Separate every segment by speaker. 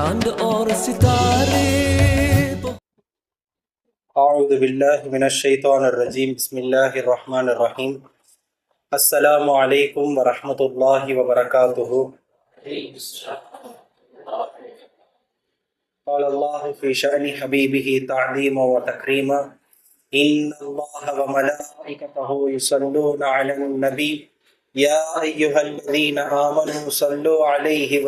Speaker 1: چاند اور
Speaker 2: ستارے۔ اعوذ باللہ من الشیطان الرجیم۔ بسم اللہ الرحمن الرحیم۔ السلام علیکم ورحمت اللہ وبرکاتہ۔ قال الله في شأن و تکریم۔ ان اللہ و ملائکتہ یسلون علی النبی۔ یا ایہا الذین آمنوا صلو صلوا عليه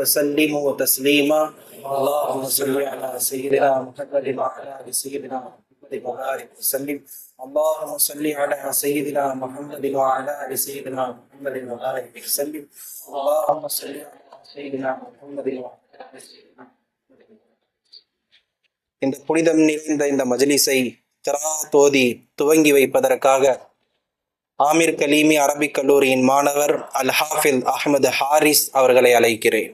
Speaker 2: و تسليما اللهم صل على سيدنا محمد وعلى آل سيدنا محمد وبارك وسلم اللهم صل على سيدنا محمد وعلى آل سيدنا محمد وبارك وسلم اللهم صل على سيدنا محمد وعلى آل سيدنا இந்த புனிதம் நிறைந்த இந்த மஜ்லிஸை கிரா தோதி துவங்கி வைப்பதற்காக ஆமீர் கலீமி அரபிக் கல்லூரியின் மாணவர் அல் ஹாஃபில் அஹ்மது ஹாரிஸ் அவர்களை அழைக்கிறேன்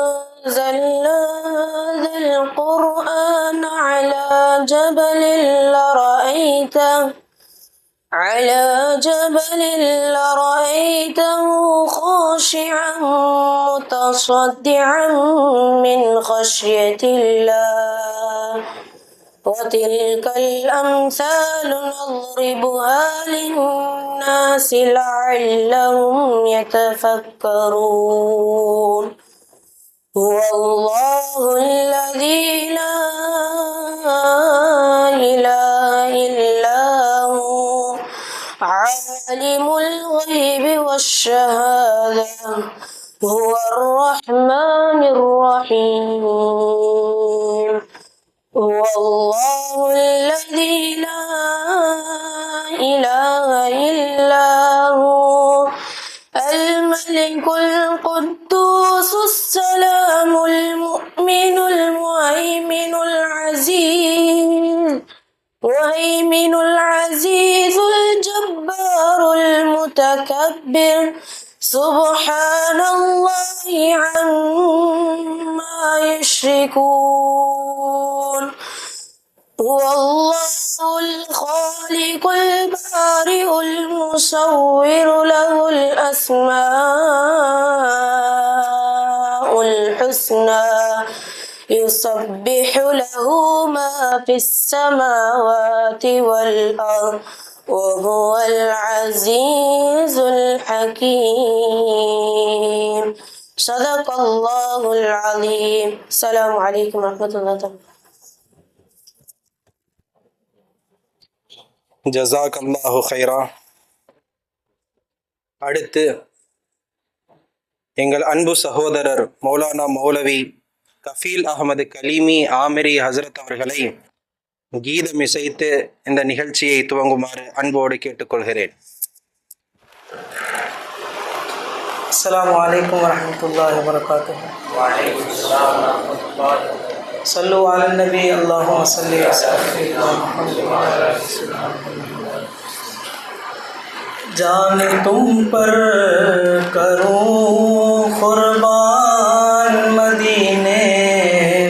Speaker 3: لرأيته على جبل لرأيته خاشعا متصدعا من خشية الله. وتلك الأمثال نضربها للناس لعلهم يتفكرون. هو الله الذي لا الله الذي لا إله إلا هو الملك القدوس السلام المؤمن المهيمن العزيز وهيمن العزيز الجبار المتكبر سبحان الله عما يشركون. هو الله الخالق البارئ المصور له الأسماء الحسنى يسبح له ما في السماوات والأرض وهو العزيز الحكيم. صدق الله العظيم. السلام عليكم ورحمة الله وبركاته.
Speaker 2: ஜசாக் ஹைரா அடுத்து எங்கள் அன்பு சகோதரர் மௌலானா மௌலவி கஃபீல் அகமது கலீமி ஆமிரி ஹசரத் அவர்களை கீதம் இசைத்து இந்த நிகழ்ச்சியை துவங்குமாறு அன்போடு கேட்டுக்கொள்கிறேன்.
Speaker 4: அஸ்லாம் வலைக்கம் வரமத்துல்லாஹ் வரகாத்து وبركاته صلوا على النبي، اللهم جان تم پر کروں قربان مدینے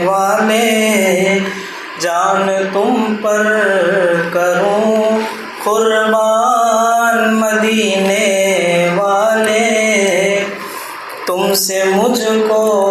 Speaker 4: والے، جان تم پر کروں قربان مدینے والے۔ تم سے مجھ کو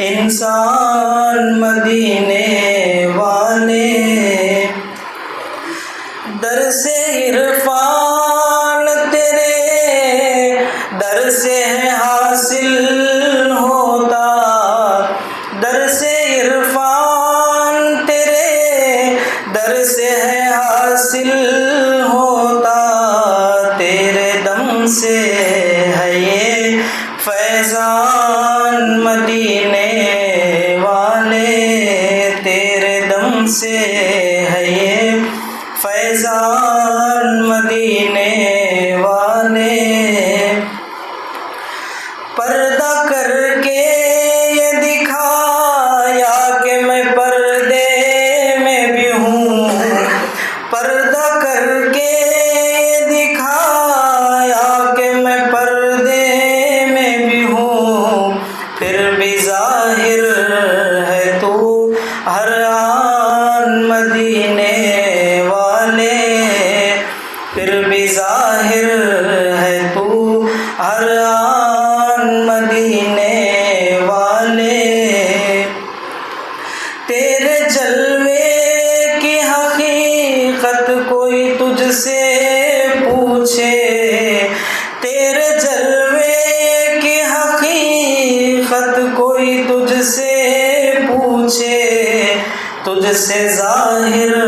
Speaker 4: இன்சான் மதீனே ہر مدینے والے۔ تیرے جلوے کی حقیقت کوئی تجھ سے پوچھے۔ تیرے جلوے کی حقیقت کوئی تجھ سے پوچھے۔ تجھ سے ظاہر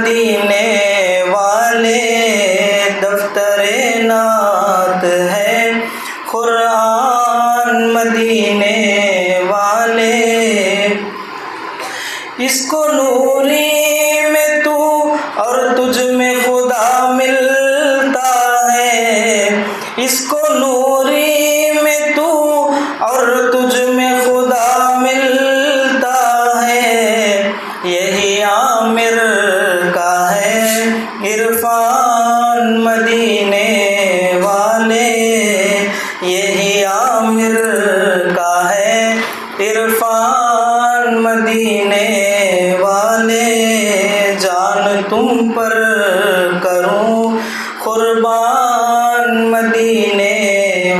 Speaker 4: مدینے والے دفتر نعت ہے۔ قرآن مدینے والے، اس کو نوری میں تو اور تجھ میں خدا ملتا ہے۔ اس کو نے یہی عامر کا ہے، عرفان مدینے والے، جان تم پر کروں، قربان مدینے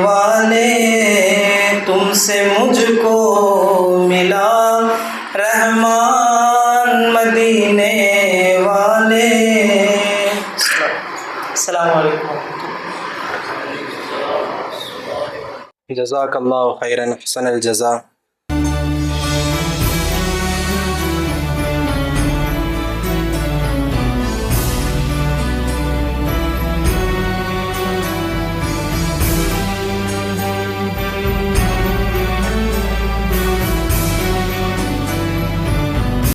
Speaker 4: والے، تم سے مجھ کو
Speaker 2: جزاك الله خيرا أحسن الجزاء.